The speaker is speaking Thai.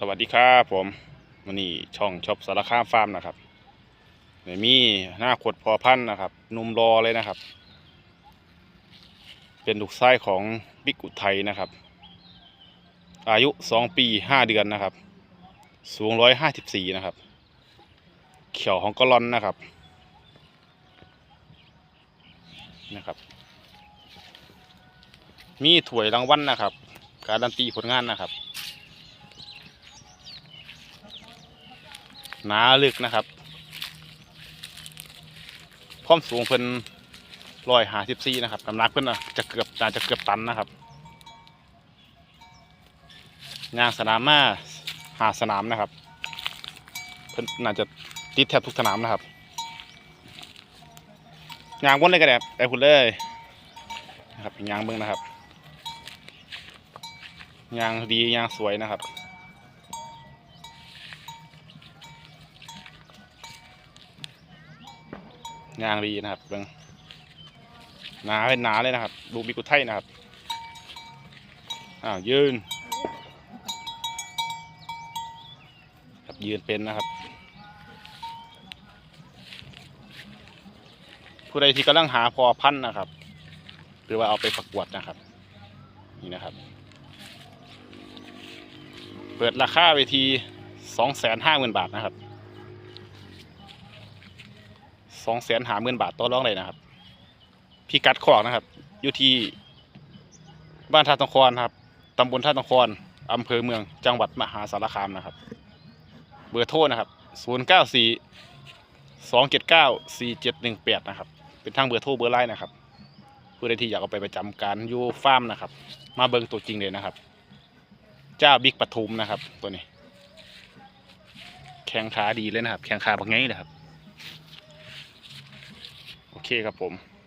สวัสดีครับผมวันนี้ช่องช็อปสารค้ามฟาร์มนะครับมีหน้าขดพอพันนะครับ นุ่มรอเลยนะครับ เป็นลูกไส้ของบิ๊กอุทัยนะครับ อายุสองปีห้าเดือนนะครับ สูงร้อยห้าสิบสี่นะครับ เขียวของกะลอนนะครับนะครับ มีถ้วยรางวัลนะครับ การันตีผลงานนะครับ หนาลึกนะครับ ความสูงเพิ่นร้อยหาสิบสี่นะครับน้ำหนักเพิ่นน่ะจะเกือบน่าจะเกือบตันนะครับยางสนามมาหาสนามนะครับ เพิ่นน่าจะติดแทบทุกสนามนะครับยางวนเลยก็ได้ได้พุ่นเลยนะครับยางเบิ้งนะครับยางดียางสวยนะครับ ยางดีนะครับเบิ่งหนาเป็นหนาเลยนะครับ ดูบิกุไทยนะครับอ้าวยืนครับยืนเป็นนะครับ ผู้ใดที่กำลังหาพอพันธุ์นะครับ หรือว่าเอาไปประกวดนะครับ นี่นะครับ เปิดราคาเวทีสองแสนห้าหมื่นบาทนะครับ สองแสนหาหมื่นบาทต่อรองเลยนะครับพี่กัดขอกนะครับ อยู่ที่บ้านท่าตะคอนครับตำบลท่าตะคอนอำเภอเมืองจังหวัดมหาสารคามนะครับ เบอร์โทรนะครับศูนย์เก้าสี่สองเจ็ดเก้าสี่เจ็ดหนึ่งแปดนะครับ เป็นทางเบอร์โทรเบอร์ไลน์นะครับผู้ใดที่อยากเอาไปประจำการยู่ฟาร์มนะครับ มาเบิ่งตัวจริงเลยนะครับ เจ้าบิ๊กปทุมนะครับ ตัวนี้ แข้งขาดีเลยนะครับ แข้งขาบักไงเลยครับ โอเคครับผม